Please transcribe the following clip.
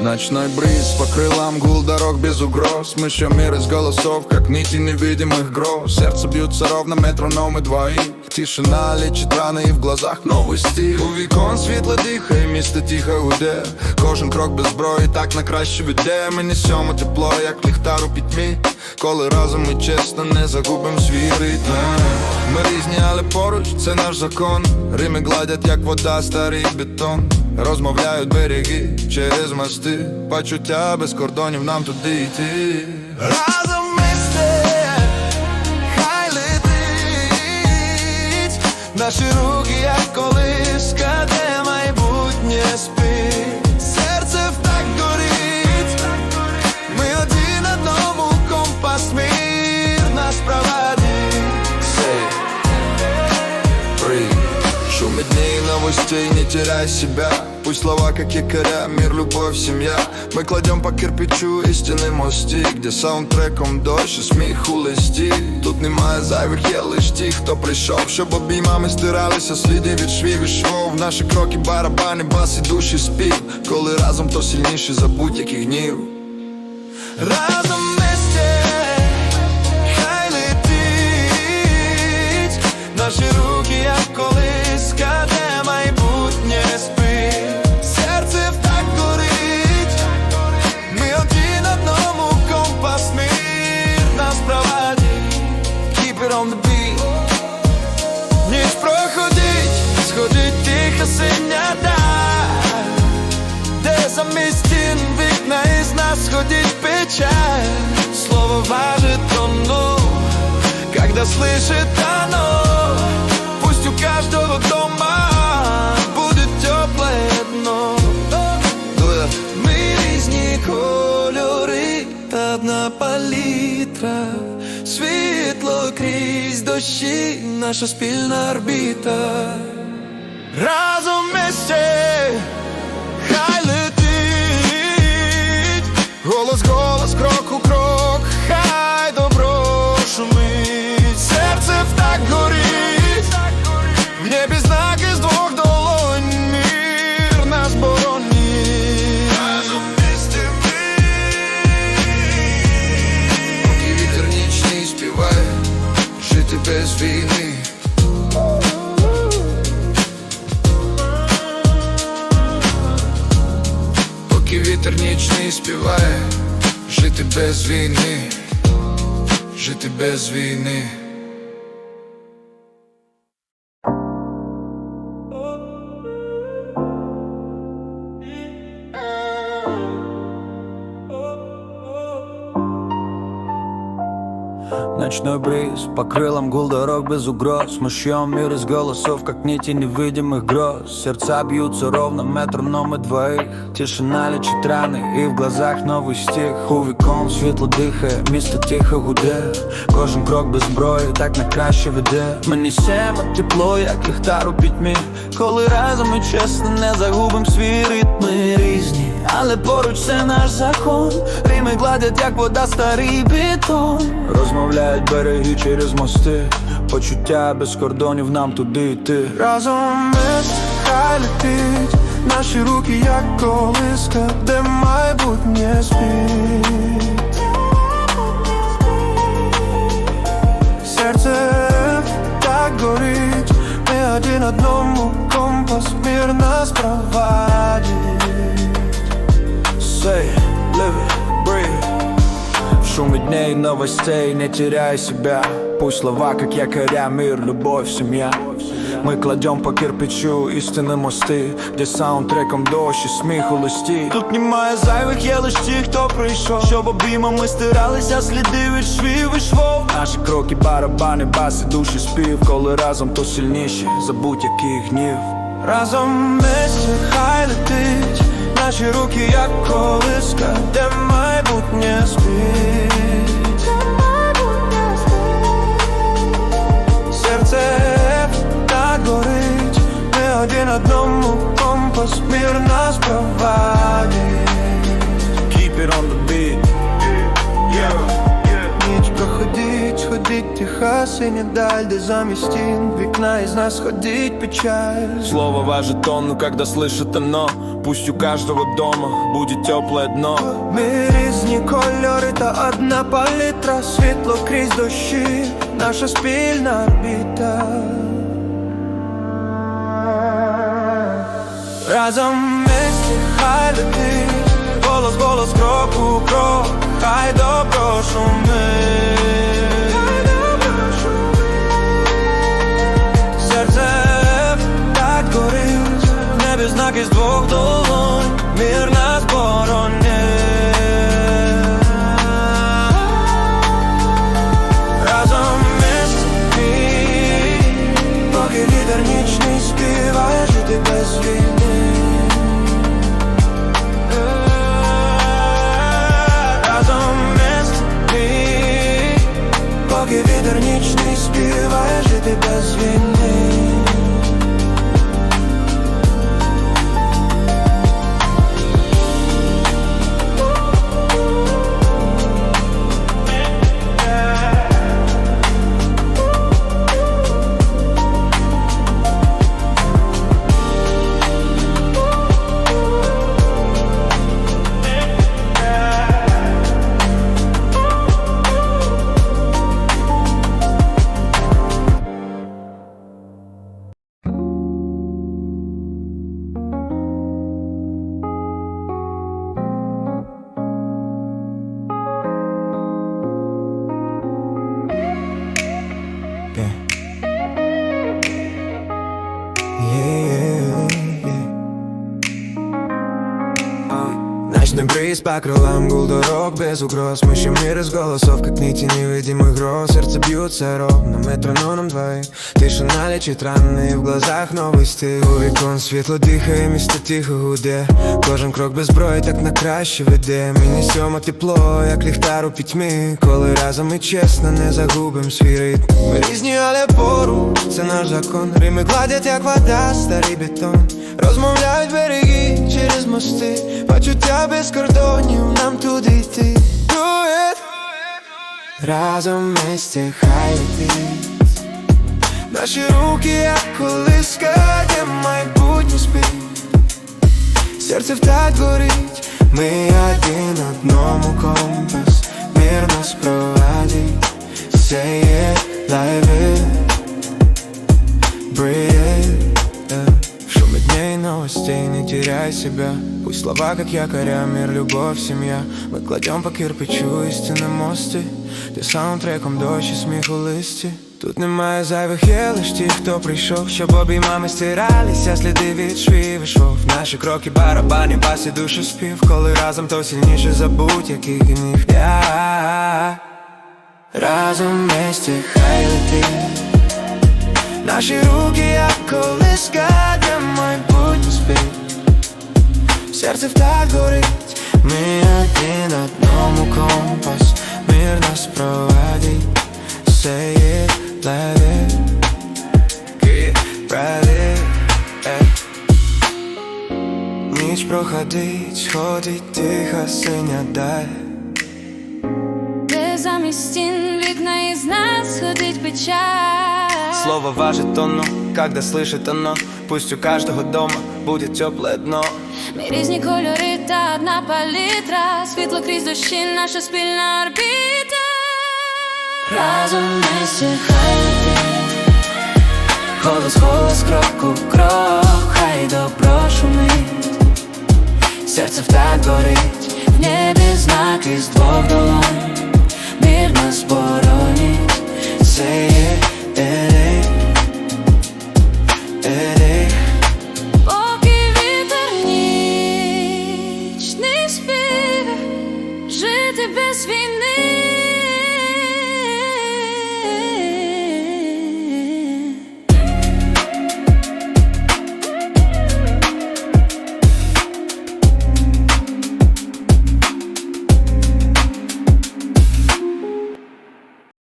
Ночной бриз по крылам гул дорог без угроз Мы шьем мир из голосов, как нити невидимых гроз Сердце бьются ровно метрономы двоих Тишина лечить раны і в глазах новий стиль У вікон світло дихає, місто тихо гуде Кожен крок без зброї, так на краще веде Ми несемо тепло, як ліхтар у пітьмі Коли разом ми чесно не загубим свій ритм ми різні, але поруч це наш закон. Рими гладять, як вода, старий бетон. Розмовляють береги через мости. Почуття без кордонів нам туди йти. Разом Шумит дней новостей, не теряй себя Пусть слова как якоря, мир, любовь, семья Мы кладем по кирпичу істинний мості Где саундтреком дощ і сміх у Тут немає зайвих, є лиш ті, хто прийшов Щоб обіймами стиралися сліди від швів і швов. Наші кроки, барабани, бас і душі спів. Коли разом, то сильніші за будь-який гнів. Разом вместе хай летить. Наші руки, печаль Слово важит оно, когда слышит оно Пусть у каждого дома будет теплое дно. Ми різні кольори, одна палітра Світло крізь дощі, наша спільна орбіта Разом вместе хай летить Голос, голос, крок у крок, нічний співає, жити без війни, жити без війни. Ночной бриз, по крылам гул дорог без угроз Мы шьем мир из голосов, как нити невидимых гроз Сердца бьются ровно, метрономы двоих Тишина лечит раны, и в глазах новый стих У вікон світло дихає, місто тихо гуде Кожен крок без зброї, так на краще веде Ми несемо тепло, як ліхтар у пітьмі Коли разом ми чесно не загубим свій ритм Ми різні, але поруч це наш закон. Рими гладять, як вода, старий бетон. Розмовляють береги через мости. Почуття без кордонів нам туди йти. Разом ми хай летить. Наші руки, як колиска, де майбутнє спить. Серце так горить, ми один одному компас мир нас провадить Say, live it, breathe В шуме дней новостей не теряй себя Пусть слова, как якоря, мир, любовь, семья Мы кладем по кирпичу істинні мости Де саундтреком дощ і сміх у листі. Тут немає зайвих, є лиш ті, хто прийшов. Щоб обіймами стиралися сліди від швів і швов. Наші кроки, барабани, баси, душі спів. Коли разом, то сильніші за будь-який гнів. Разом вместе хай летить Наші руки, як колиска, де майбутнє спить? Серце так горить, ми один одному компас мир нас провадить. Keep it on the beat. Ніч проходить, ходить Тиха синя даль, де замість стін Вікна із нас ходить печаль. Слово важит тонну, когда слышит оно Пусть у каждого дома будет теплое дно. Ми різні кольори та одна палітра. Світло крізь дощі, наша спільна орбіта. Разом вместе хай летить. Голос, голос, крок у крок. Хай добро шумить Ночной бриз по крылам гул дорог без угроз Мы ищем мир из голосов, как нити невидимых гроз Сердце бьются ровно, метроном двоих Тишина лечит раны, и в глазах новости У вікон світло дихає, місто тихо гуде Кожен крок без зброї, так на краще веде Ми несемо тепло, як ліхтар у пітьмі Коли разом ми чесно не загубим свій ритм Ми різні, але поруч, це наш закон. Рими гладять, як вода, старий бетон. Розмовляють береги через мости. Почуття без кордонів, нам туди йти Do it. Разом вместе хай Наші руки, як колиска, де майбутнє спить. Серце втать горить, ми один одному компас Мир нас провадить Say it, live теряй себя. Пусть слова как якоря, мир, любовь, семья. Мы кладем по кирпичу истинные мости Ти саундтреком дощ і сміх у листі Тут немає зайвих, є лиш ті, хто прийшов Щоб обіймами стиралися сліди від швів і швов Наші кроки барабані, бас і душу спів Коли разом, то сильніше за будь-який гнів Я Разом вместе хай летить Наші руки, як колиска, де майбутнє спить Серце втак горить, ми один одному компас Мир нас it, let it Get ready eh. Ніч проходить, ходить тиха синя даль. Де замість стін вікна із нас ходить печаль. Слово важит тонну, когда слышит оно Пусть у каждого дома будет теплое дно. Ми різні кольори та одна палітра Світло крізь дощі, наша спільна орбіта Разом вместе хай летить Голос, крок у крок. Хай добро шумить Серце втак горить В небі знаки з двох долонь Мир нас боронить Say it Just wie mich.